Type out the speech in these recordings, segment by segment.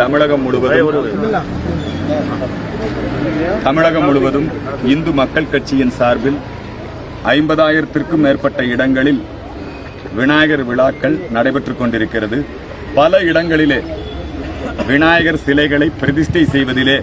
தமிழகம் முழுவதும் தமிழகம் முழுவதும் இந்து மக்கள் கட்சியின் சார்பில் ஐம்பதாயிரத்திற்கும் மேற்பட்ட இடங்களில் விநாயகர் விழாக்கள் நடைபெற்றுக் கொண்டிருக்கிறது. பல இடங்களிலே விநாயகர் சிலைகளை பிரதிஷ்டை செய்வதிலே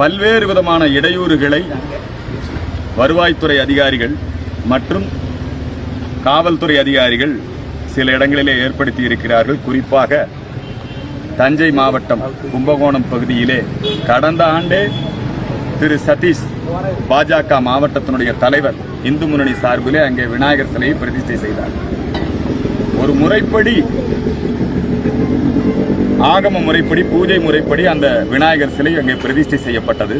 பல்வேறு விதமான இடையூறுகளை வருவாய்த்துறை அதிகாரிகள் மற்றும் காவல்துறை அதிகாரிகள் சில இடங்களிலே ஏற்படுத்தி இருக்கிறார்கள். குறிப்பாக தஞ்சை மாவட்டம் கும்பகோணம் பகுதியிலே கடந்த ஆண்டே திரு சதீஷ் பாஜக மாவட்டத்தினுடைய தலைவர் இந்து முன்னணி சார்பிலே அங்கே விநாயகர் சிலையை பிரதிஷ்டை செய்தார். ஒரு முறைப்படி ஆகம முறைப்படி பூஜை முறைப்படி அந்த விநாயகர் சிலை அங்கே பிரதிஷ்டை செய்யப்பட்டது.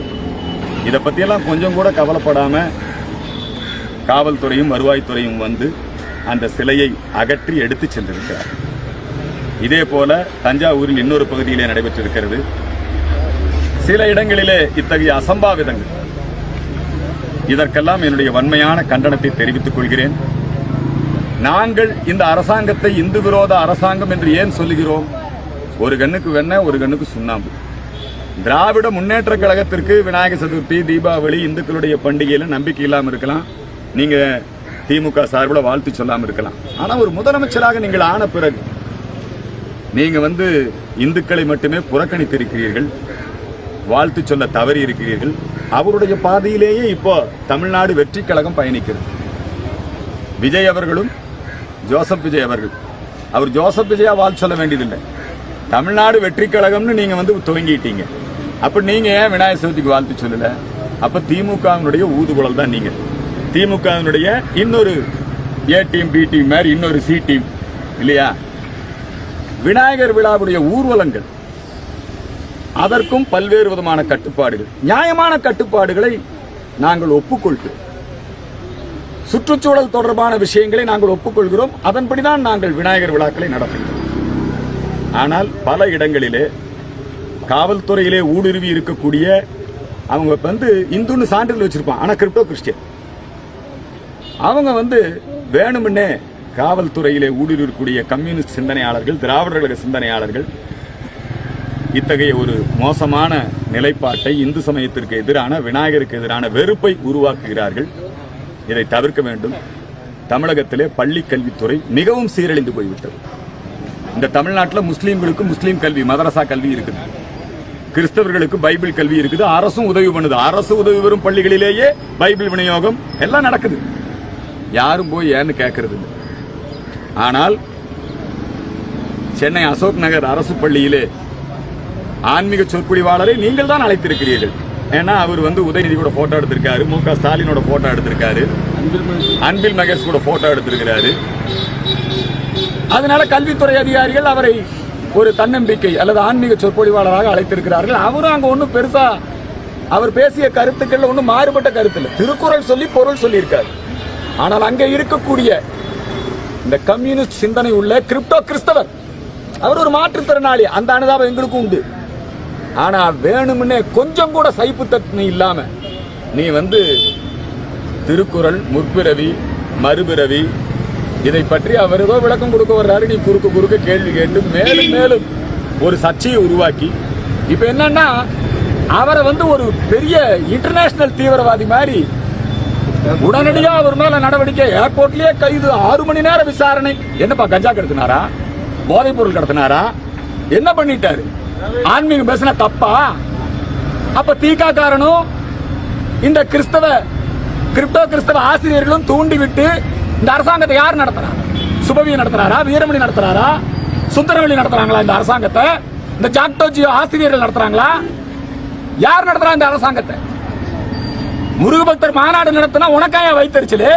இதை பற்றியெல்லாம் கொஞ்சம் கூட கவலைப்படாமல் காவல்துறையும் வருவாய்த்துறையும் வந்து அந்த சிலையை அகற்றி எடுத்து சென்றிருக்கிறார். இதே போல தஞ்சாவூரில் இன்னொரு பகுதியிலே நடைபெற்றிருக்கிறது. சில இடங்களிலே இத்தகைய அசம்பாவிதங்கள். இதற்கெல்லாம் என்னுடைய வன்மையான கண்டனத்தை தெரிவித்துக் கொள்கிறேன். நாங்கள் இந்த அரசாங்கத்தை இந்து விரோத அரசாங்கம் என்று ஏன் சொல்லுகிறோம்? ஒரு கண்ணுக்கு வெண்ண ஒரு கண்ணுக்கு சுண்ணாம்பு. திராவிட முன்னேற்ற கழகத்திற்கு விநாயகர் சதுர்த்தி தீபாவளி இந்துக்களுடைய பண்டிகையில நம்பிக்கை இல்லாமல் இருக்கலாம். நீங்க திமுக சார்பில் வாழ்த்து சொல்லாமல் இருக்கலாம். ஆனால் ஒரு முதலமைச்சராக நீங்கள் ஆன பிறகு நீங்க வந்து இந்துக்களை மட்டுமே புறக்கணித்திருக்கிறீர்கள். வாழ்த்து சொல்ல தவறி இருக்கிறீர்கள் அவருடைய பாதையிலேயே இப்போ தமிழ்நாடு வெற்றி கழகம் பயணிக்கிறது. விஜய் அவர்களும் ஜோசப் விஜய் அவர்கள். அவர் ஜோசப் விஜயா வாழ்த்து சொல்ல வேண்டியதில்லை. தமிழ்நாடு வெற்றி கழகம்னு நீங்க வந்து துவங்கிட்டீங்க. அப்ப நீங்க ஏன் விநாயகர் சதுர்த்திக்கு வாழ்த்து சொல்லல? அப்ப திமுகவினுடைய ஊதுகுழல் தான் நீங்க. திமுகவினுடைய இன்னொரு ஏ டீம் பி டீம் மாதிரி இன்னொரு சி டீம் இல்லையா? விநாயகர் விழாவுடைய ஊர்வலங்கள். அதற்கும் பல்வேறு விதமான கட்டுப்பாடுகள். நியாயமான கட்டுப்பாடுகளை நாங்கள் ஒப்புக்கொள்கிறோம். சுற்றுச்சூழல் தொடர்பான விஷயங்களை நாங்கள் ஒப்புக்கொள்கிறோம். அதன்படிதான் நாங்கள் விநாயகர் விழாக்களை நடத்துகிறோம். ஆனால் பல இடங்களிலே காவல்துறையிலே ஊடுருவி இருக்கக்கூடிய அவங்க வந்து இந்துன்னு சான்றிதழ் வச்சிருப்பான் ஆனால் கிரிப்டோ கிறிஸ்டியன். அவங்க வந்து வேணுமுன்னே காவல்துறையிலே ஊடுருவக்கூடிய கம்யூனிஸ்ட் சிந்தனையாளர்கள் திராவிடர் கழக சிந்தனையாளர்கள் இத்தகைய ஒரு மோசமான நிலைப்பாட்டை இந்து சமயத்திற்கு எதிரான விநாயகருக்கு எதிரான வெறுப்பை உருவாக்குகிறார்கள். இதை தவிர்க்க வேண்டும். தமிழகத்திலே பள்ளி கல்வித்துறை மிகவும் சீரழிந்து போய்விட்டது. இந்த தமிழ்நாட்டில் முஸ்லீம்களுக்கு முஸ்லீம் கல்வி மதரசா கல்வி இருக்குது. கிறிஸ்தவர்களுக்கு பைபிள் கல்வி இருக்குது. அரசும் உதவி பண்ணுது. அரசு உதவி வரும் பள்ளிகளிலேயே பைபிள் விநியோகம் எல்லாம் நடக்குது. யாரும் போய் ஏன்னு கேட்கறது இல்லை. ஆனால் சென்னை அசோக் நகர் அரசு பள்ளியிலே ஆன்மீக சொற்பொழிவாளரை நீங்கள் தான் அழைத்திருக்கிறீர்கள். ஏன்னா அவர் வந்து உதயநிதி கூட போட்டோ எடுத்திருக்காரு மு க. ஸ்டாலினோட போட்டோ எடுத்திருக்காரு. அன்பில் மகேஷ் கூட போட்டோ எடுத்திருக்கிறாரு. அதனால கல்வித்துறை அதிகாரிகள் அவரை ஒரு தன்னம்பிக்கை அல்லது ஆன்மீக சொற்பொழிவாளராக அழைத்திருக்கிறார்கள். அவரும் அங்க ஒன்றும் பெருசா அவர் பேசிய கருத்துக்கள் ஒன்றும் மாறுபட்ட கருத்து இல்லை. திருக்குறள் சொல்லி பொருள் சொல்லியிருக்காரு. ஆனால் அங்க இருக்கக்கூடிய இந்த கம்யூனிஸ்ட் சிந்தனை உள்ள கிரிப்டோ கிறிஸ்தவர். அவர் ஒரு மாற்றுத்திறனாளி. அந்த அனுதாபம் எங்களுக்கும் உண்டு. ஆனா வேணும்னே கொஞ்சம் கூட சைப்புத்தன்மை இல்லாம நீ வந்து திருக்குறள் முற்பிறவி மறுபிறவி இதை பற்றி அவர் ஏதோ விளக்கம் கொடுக்க வர்றாரு. நீ குறுக்கு குறுக்க கேள்வி கேட்டு மேலும் மேலும் ஒரு சர்ச்சையை உருவாக்கி இப்ப என்னன்னா அவரை வந்து ஒரு பெரிய இன்டர்நேஷனல் தீவிரவாதி மாதிரி உடனடியா அவர் மேல நடவடிக்கை. ஏர்போர்ட்லயே கைது. ஆறு மணி நேர விசாரணை. என்னப்பா கஞ்சா கடத்தினாரா? போதைப் பொருள் கடத்தினாரா? என்ன பண்ணிட்டாரு? ஆன்மீகம் பேசின தப்பா? அப்ப தீகா காரணம்? இந்த கிறிஸ்தவ கிரிப்டோ கிறிஸ்தவ ஆசிரியர்களும் தூண்டி விட்டு இந்த அரசாங்கத்தை யார் நடத்துறா சுபவி நடத்துறாரா? வீரமணி நடத்துறாரா? சுந்தரவழி நடத்துறாங்களா இந்த அரசாங்கத்தை? இந்த ஜாக்டோஜியோ ஆசிரியர்கள் நடத்துறாங்களா? யார் நடத்துறா இந்த அரசாங்கத்தை? முருகபக்தர் மாநாடு நடத்தினா உனக்காய வைத்தறிச்சலு?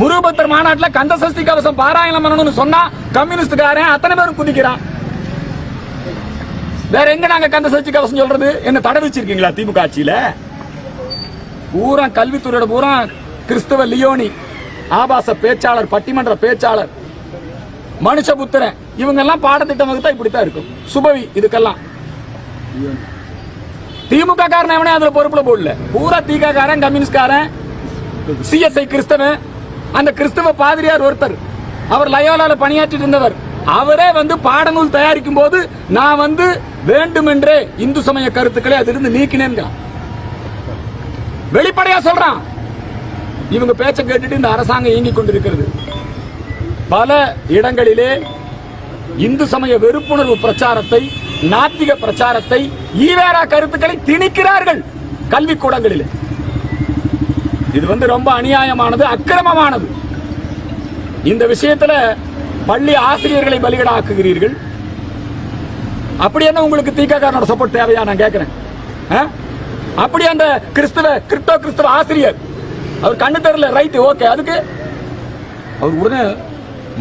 முருகபக்தர் மாநாட்டில் கந்த சஷ்டி கவசம் பாராயணம் பண்ணணும்னு சொன்னா கம்யூனிஸ்டுக்காரன் அத்தனை பேரும் குதிக்கிறான். வேற எங்க நாங்க கந்த சஷ்டி கவசம் சொல்றது? என்ன தடை வச்சிருக்கீங்களா திமுக ஆட்சியில? பூரா கல்வித்துறையோட பூரா கிறிஸ்தவ லியோனி ஆபாச பேச்சாளர் பட்டிமன்ற பேச்சாளர் மனுஷபுத்திரன். இவங்க எல்லாம் பாடத்திட்டம் வகுத்தா இப்படித்தான் இருக்கும். சுபவி இதுக்கெல்லாம். திமுக காரன் எவனே அதுல பொறுப்புல போடல. பூரா திக காரன் கம்யூனிஸ்ட் காரன் சிஎஸ்ஐ கிறிஸ்தவன். அந்த கிறிஸ்தவ பாதிரியார் ஒருத்தர். அவர் லயோலால பணியாற்றிட்டு இருந்தவர். அவரே வந்து பாடநூல் தயாரிக்கும் போது நான் வந்து வேண்டுமென்றே இந்து சமய கருத்துக்களை அதிலிருந்து நீக்கினேன் வெளிப்படையா சொல்றான். இவங்க பேச்சை கேட்டுட்டு இந்த அரசாங்கம் இயங்கிக் கொண்டிருக்கிறது. பல இடங்களிலே இந்து சமய வெறுப்புணர்வு பிரச்சாரத்தை நாத்திக பிரச்சாரத்தை ஈவேரா கருத்துக்களை திணிக்கிறார்கள் கல்விக்கூடங்களில் இது வந்து ரொம்ப அநியாயமானது அக்கிரமமானது. இந்த விஷயத்துல பள்ளி ஆசிரியர்களை பலிகடாக்குகிறீர்கள். அப்படி என்ன உங்களுக்கு தீக்காரனோட சப்போர்ட் தேவையா? நான் கேட்கிறேன் அப்படி அந்த கிறிஸ்தவ கிறிஸ்தவ கிறிஸ்தவ ஆசிரியர் அவர் கண்ணு தெரியல ரைட் ஓகே அதுக்கு அவர் உடனே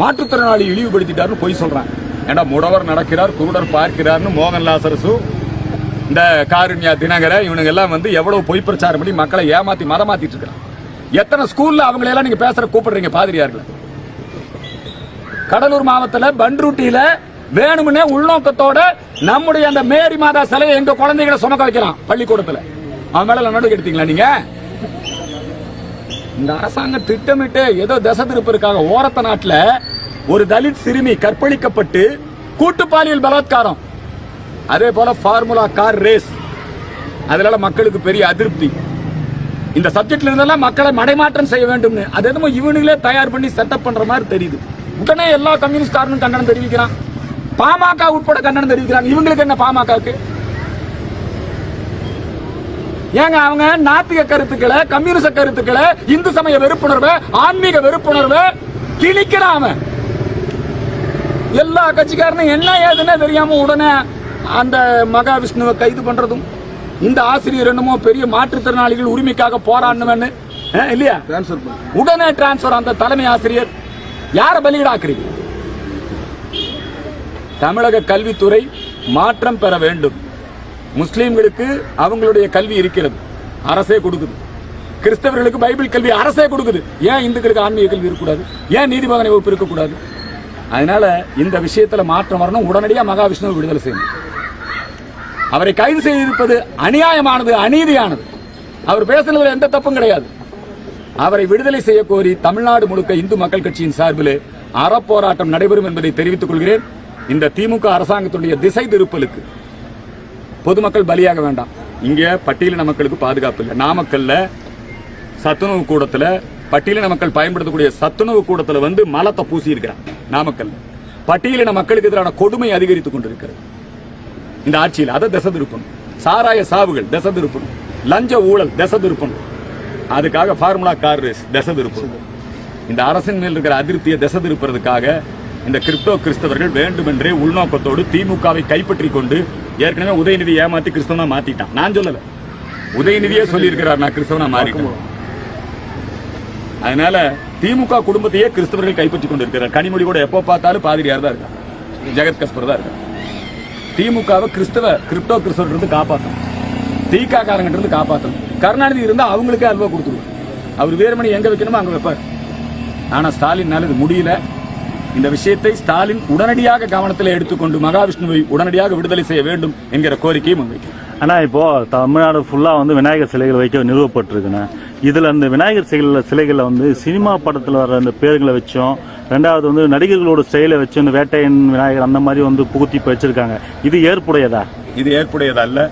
மாற்றுத்திறனாளி இழிவுபடுத்திட்டாருன்னு பொய் சொல்றாங்க. ஏன்னா முடவர் நடக்கிறார் குருடர் பார்க்கிறார்னு மோகன் லாசரசு இந்த காருண்யா தினகர இவனுங்க எல்லாம் வந்து எவ்வளவு பொய் பிரச்சாரம் பண்ணி மக்களை ஏமாத்தி மதமாத்திட்டு இருக்கிறான் எத்தனை ஸ்கூல்ல அவங்களை எல்லாம் நீங்க பேசுற கூப்பிடுறீங்க பாதிரியார்கள்? கடலூர் மாவட்டத்தில் பன்ருட்டியில வேணும்னே உள்நோக்கத்தோட நம்முடைய அந்த மேரி மாதா சிலையை எங்க குழந்தைகளை சுமக்க வைக்கலாம் பள்ளிக்கூடத்தில். அவன் மேல நடவடிக்கை எடுத்தீங்களா நீங்க? இந்த அரசாங்கம் திட்டமிட்டு ஏதோ தசை திருப்பிற்காக ஓரத்த நாட்டில் ஒரு தலித் சிறுமி கற்பழிக்கப்பட்டு கூட்டு பாலியல் பலாத்காரம். அதே போல ஃபார்முலா கார் ரேஸ் அதனால மக்களுக்கு பெரிய அதிருப்தி. இந்த சப்ஜெக்ட்ல இருந்தெல்லாம் மக்களை மடைமாற்றம் செய்ய வேண்டும்னு. அது என்னமோ இவனுங்களே தயார் பண்ணி செட்டப் பண்ற மாதிரி தெரியுது. உடனே எல்லா கம்யூனிஸ்டாரனும் கண்டனம் தெரிவிக்கிறான். பாமக உட்பட கண்டனம் தெரிவிக்கிறாங்க. இவங்களுக்கு என்ன பாமகவுக்கு? ஏங்க அவங்க நாத்திக கருத்துக்களை கம்யூனிச கருத்துக்களை இந்து சமய வெறுப்புணர்வை ஆன்மீக வெறுப்புணர்வை கிழிக்கிறான் அவன். எல்லா கட்சிக்காரனும் என்ன ஏதுன்னே தெரியாம உடனே அந்த மகாவிஷ்ணுவை கைது பண்றதும் இந்த ஆசிரியர் என்னமோ பெரிய மாற்றுத்திறனாளிகள் உரிமைக்காக போராடணும்னு இல்லையா? உடனே டிரான்ஸ்பர் அந்த தலைமை ஆசிரியர். யார பலியிடாக்குறீங்க? தமிழக கல்வித்துறை மாற்றம் பெற வேண்டும். முஸ்லிம்களுக்கு அவங்களுடைய கல்வி இருக்கிறது. அரசே கொடுக்குது. கிறிஸ்தவர்களுக்கு பைபிள் கல்வி அரசே கொடுக்குது. ஏன் இந்துக்களுக்கு ஆன்மீக கல்வி இருக்கக்கூடாது? ஏன் நீதிபதி வகுப்பு இருக்கக்கூடாது? அதனால இந்த விஷயத்துல மாற்றம் வரணும். உடனடியாக மகாவிஷ்ணுவை விடுதலை செய்யணும். அவரை கைது செய்திருப்பது அநியாயமானது அநீதியானது. அவர் பேசுனதில் எந்த தப்பும் கிடையாது. அவரை விடுதலை செய்ய கோரி தமிழ்நாடு முழுக்க இந்து மக்கள் கட்சியின் சார்பில் அறப்போராட்டம் நடைபெறும் என்பதை தெரிவித்துக் கொள்கிறேன். இந்த திமுக அரசாங்கத்துடைய திசை திருப்பலுக்கு பொதுமக்கள் பலியாக வேண்டாம். இங்கே பட்டியலின மக்களுக்கு பாதுகாப்பு இல்லை. நாமக்கல்ல சத்துணவு கூடத்துல பட்டியலின மக்கள் பயன்படுத்தக்கூடிய சத்துணவு கூடத்துல வந்து மலத்தை பூசி இருக்கிறான் நாமக்கல் பட்டியலின மக்களுக்கு எதிரான கொடுமை அதிகரித்துக் கொண்டிருக்கிறது. இந்த ஆட்சியில் அதை திசை திருப்பணும். சாராய சாவுகள் திசை திருப்பணும். லஞ்ச ஊழல் திசை திருப்பணும். அதுக்காக ஃபார்முலா கார் ரேஸ் திசை திருப்பணும். இந்த அரசின் மேல் இருக்கிற அதிருப்தியை திசை திருப்புறதுக்காக இந்த கிறிஸ்தவ கிறிஸ்தவர்கள் வேண்டுமென்றே உள்நோக்கத்தோடு திமுகவை கைப்பற்றி கொண்டு ஏற்கனவே உதயநிதி ஏமாத்தி கிறிஸ்தவனா மாத்திட்டான். நான் சொல்லல. உதயநிதியே சொல்லியிருக்கிறார் நான் கிறிஸ்தவனா மாறிட்டேன். அதனால திமுக குடும்பத்தையே கிறிஸ்தவர்கள் கைப்பற்றி கொண்டிருக்கிறார். கனிமொழி கூட எப்போ பார்த்தாலும் பாதிரியார் தான் இருக்கார். ஜெகத் கஸ்பர் தான் இருக்கார். திமுகவை கிறிஸ்தவ கிரிப்டோ கிறிஸ்தவர்கள் இருந்து காப்பாற்றணும் தீக்காக்காரங்கிட்ட இருந்து காப்பாற்றணும் கருணாநிதி இருந்தால் அவங்களுக்கே அல்வா கொடுத்துருவார். அவர் வேறுமணி எங்கே வைக்கணுமோ அங்கே வைப்பார். ஆனால் ஸ்டாலின்னால இது முடியல. இந்த விஷயத்தை ஸ்டாலின் உடனடியாக கவனத்தில் எடுத்துக்கொண்டு மகாவிஷ்ணுவை உடனடியாக விடுதலை செய்ய வேண்டும் என்கிற கோரிக்கையை முன்வைக்கிறார் ஆனால் இப்போ தமிழ்நாடு ஃபுல்லாக வந்து விநாயகர் சிலைகள் வைக்க நிறுவப்பட்டிருக்குண்ணே. இதில் அந்த விநாயகர் சிலைகளில் சிலைகளை வந்து சினிமா படத்தில் வர அந்த பேர்களை வச்சோம் ரெண்டாவது வந்து நடிகர்களோட ஸ்டைலை வச்சு இந்த வேட்டையன் விநாயகர் அந்த மாதிரி வந்து புகுத்தி இப்ப வச்சுருக்காங்க. இது ஏற்புடையதா? இது ஏற்புடையதல்ல.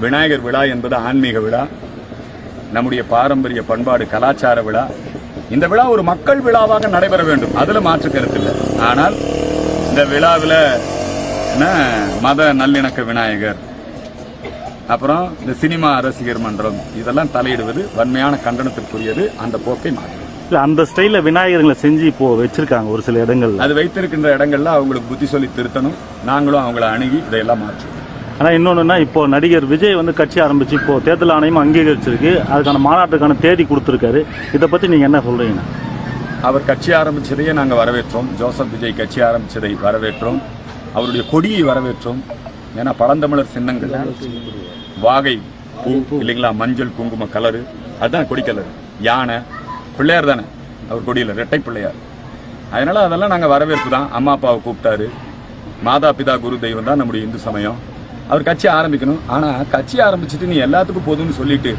விநாயகர் விழா என்பது ஆன்மீக விழா. நம்முடைய பாரம்பரிய பண்பாடு கலாச்சார விழா. இந்த விழா ஒரு மக்கள் விழாவாக நடைபெற வேண்டும். அதில் மாற்று கருத்து இல்லை. ஆனால் இந்த விழாவில் என்ன? மத நல்லிணக்க விநாயகர் அப்புறம் இந்த சினிமா ரசிகர் மன்றம் இதெல்லாம் தலையிடுவது வன்மையான கண்டனத்திற்குரியது. அந்த போக்கை இல்ல அந்த ஸ்டைல்ல விநாயகர்களை செஞ்சு இப்போ வச்சிருக்காங்க ஒரு சில இடங்கள்ல. அது வைத்திருக்கின்ற இடங்கள்ல அவங்களுக்கு புத்தி சொல்லி திருத்தணும். நாங்களும் அவங்கள அணுகி இதையெல்லாம் மாற்றுவோம். ஆனா இன்னொன்னுன்னா இப்போ நடிகர் விஜய் வந்து கட்சி ஆரம்பிச்சு இப்போ தேர்தல் ஆணையம் அங்கீகரிச்சிருக்கு. அதுக்கான மாநாட்டுக்கான தேதி கொடுத்துருக்காரு. இதை பத்தி நீங்க என்ன சொல்றீங்க? அவர் கட்சி ஆரம்பிச்சதையே நாங்கள் வரவேற்றோம். ஜோசப் விஜய் கட்சி ஆரம்பிச்சதை வரவேற்றோம். அவருடைய கொடியை வரவேற்றோம். ஏன்னா பழந்தமிழர் சின்னங்கள். வாகை பூ இல்லைங்களா? மஞ்சள் குங்கும கலரு. அதுதான் கொடி கலர். யானை. பிள்ளையார் தானே. அவர் கொடியில் ரெட்டை பிள்ளையார். அதனால் அதெல்லாம் நாங்கள் வரவேற்பு தான். அம்மா அப்பாவை கூப்பிட்டாரு. மாதா பிதா குரு தெய்வம் தான் நம்முடைய இந்து சமயம். அவர் கட்சி ஆரம்பிக்கணும். ஆனால் கட்சி ஆரம்பிச்சுட்டு நீ எல்லாத்துக்கும் போதும்னு சொல்லிட்டு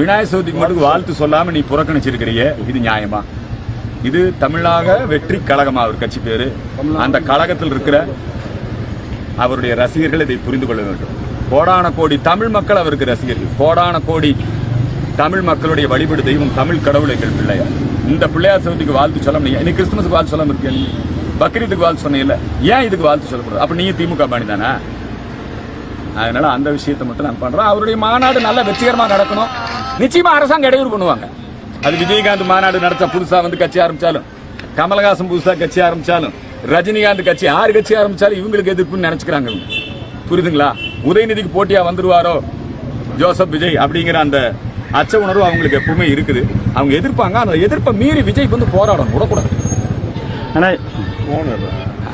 விநாயகர் சதுர்த்திக்கு மட்டும் வாழ்த்து சொல்லாமல் நீ புறக்கணிச்சிருக்கிறியே இது நியாயமா? இது தமிழாக வெற்றி கழகமா அவர் கட்சி பேரு? அந்த கழகத்தில் இருக்கிற அவருடைய ரசிகர்கள் இதை புரிந்து கொள்ள வேண்டும். கோடான கோடி தமிழ் மக்கள் அவருக்கு ரசிகர்கள். கோடான கோடி தமிழ் மக்களுடைய வழிபடு தெய்வம் தமிழ் கடவுள் எங்கள் பிள்ளையார். இந்த பிள்ளையார் சதுர்த்திக்கு வாழ்த்து சொல்ல முடியும். நீ கிறிஸ்துமஸுக்கு வாழ்த்து சொல்ல இருக்கேன் நீ பக்ரீத்துக்கு வாழ்த்து சொன்னீங்கல்ல ஏன் இதுக்கு வாழ்த்து சொல்லக்கூடாது? அப்போ நீ திமுக பாணி தானே? அதனால அந்த விஷயத்தை மட்டும் நான் பண்றோம் அவருடைய மாநாடு நல்ல வெற்றிகரமாக நடக்கணும். நிச்சயமா அரசாங்கம் இடையூறு பண்ணுவாங்க. அது விஜயகாந்த் மாநாடு நடத்த புதுசா வந்து கட்சி ஆரம்பிச்சாலும் கமலஹாசன் புதுசா கட்சி ஆரம்பிச்சாலும் ரஜினிகாந்த் கட்சி யார் கட்சி ஆரம்பிச்சாலும் இவங்களுக்கு எதிர்ப்புன்னு நினைச்சுக்கிறாங்க புரியுதுங்களா? உதயநிதிக்கு போட்டியா வந்துருவாரோ? ஜோசப் விஜய் அப்படிங்கிற அந்த அச்ச உணர்வு அவங்களுக்கு எப்பவுமே இருக்குது. அவங்க எதிர்ப்பாங்க. அந்த எதிர்ப்பை மீறி விஜய் வந்து போராடணும். விடக்கூடாது. ஏன்னா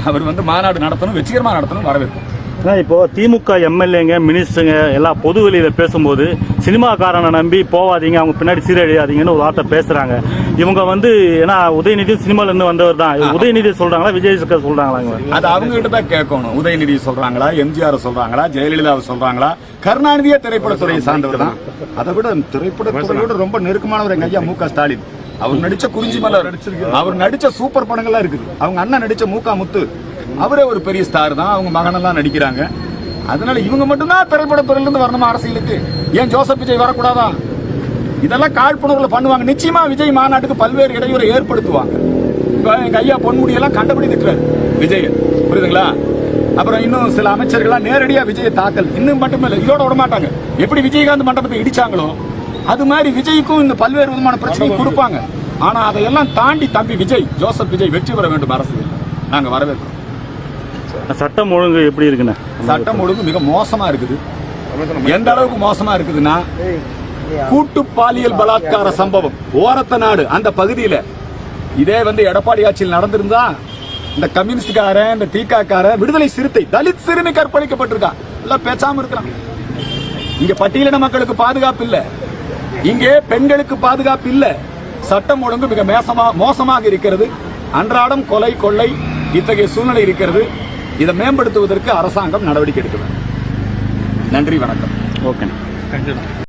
அவர் வந்து மாநாடு நடத்தணும் வெற்றிகரமா நடத்தணும் வரவேற்கும் ஏன்னா இப்போ திமுக எம்எல்ஏங்க மினிஸ்டருங்க எல்லாம் பொது வெளியில பேசும்போது சினிமாக்காரனை நம்பி போவாதீங்க அவங்க பின்னாடி சீரழியாதீங்கன்னு ஒரு வார்த்தை பேசுறாங்க. இவங்க வந்து ஏன்னா உதயநிதி சினிமால இருந்து வந்தவர் தான். உதயநிதி சொல்றாங்களா விஜய் சங்கர் சொல்றாங்களாங்க? அது அவங்க கிட்ட தான் கேட்கணும். உதயநிதி சொல்றாங்களா எம்ஜிஆர் சொல்றாங்களா ஜெயலலிதாவை சொல்றாங்களா? கருணாநிதியே திரைப்படத்துறையை சார்ந்தவர் தான். அதை விட திரைப்படத்துறையோட ரொம்ப நெருக்கமானவர் எங்க ஐயா மு க ஸ்டாலின். அவர் நடிச்ச குறிஞ்சி மலர். அவர் நடிச்ச சூப்பர் படங்கள்லாம் இருக்குது. அவங்க அண்ணன் நடிச்ச மூக்கா முத்து. அவரே ஒரு பெரிய ஸ்டார் தான். அவங்க மகனெல்லாம் நடிக்கிறாங்க. அதனால இவங்க மட்டும்தான் திரைப்படத்துறையில இருந்து வரணுமா அரசியலுக்கு? ஏன் ஜோசப் விஜய் வரக்கூடாதா? இதெல்லாம் காழ்ப்புணர்வுல பண்ணுவாங்க. நிச்சயமா விஜய் மாநாட்டுக்கு பல்வேறு இடையூறை ஏற்படுத்துவாங்க. இப்போ எங்க ஐயா பொன்முடியெல்லாம் கண்டபடி திட்டுறாரு விஜய். புரியுதுங்களா? அப்புறம் இன்னும் சில அமைச்சர்கள்லாம் நேரடியாக விஜயை தாக்கல். இன்னும் மட்டும் இல்லை இதோட விட மாட்டாங்க எப்படி விஜயகாந்த் மண்டபத்தை இடிச்சாங்களோ அது மாதிரி விஜய்க்கும் இந்த பல்வேறு விதமான பிரச்சனை கொடுப்பாங்க. ஆனால் அதையெல்லாம் தாண்டி தம்பி விஜய் ஜோசப் விஜய் வெற்றி பெற வேண்டும் அரசு. நாங்கள் வரவேற்கிறோம். சட்டம் ஒழுங்கு எப்படி இருக்குண்ணே சட்டம் ஒழுங்கு மிக மோசமா இருக்குது. எந்த அளவுக்கு மோசமா இருக்குதுன்னா கூட்டு பாலியல் பலாத்கார சம்பவம். ஓரத்த நாடு அந்த பகுதியில. இதே வந்து எடப்பாடி ஆட்சியில் நடந்திருந்தா இந்த கம்யூனிஸ்டுக்காரன் இந்த தீக்காக்காரன் விடுதலை சிறுத்தை தலித் சிறுமி கற்பழிக்கப்பட்டிருக்கான் எல்லாம் பேசாம இருக்கிறான் இங்க பட்டியலின மக்களுக்கு பாதுகாப்பு இல்ல. இங்கே பெண்களுக்கு பாதுகாப்பு இல்ல. சட்டம் ஒழுங்கு மிக மோசமா மோசமாக இருக்கிறது. அன்றாடம் கொலை கொள்ளை இத்தகைய சூழ்நிலை இருக்கிறது. இதை மேம்படுத்துவதற்கு அரசாங்கம் நடவடிக்கை எடுக்க வேண்டும். நன்றி வணக்கம். ஓகே.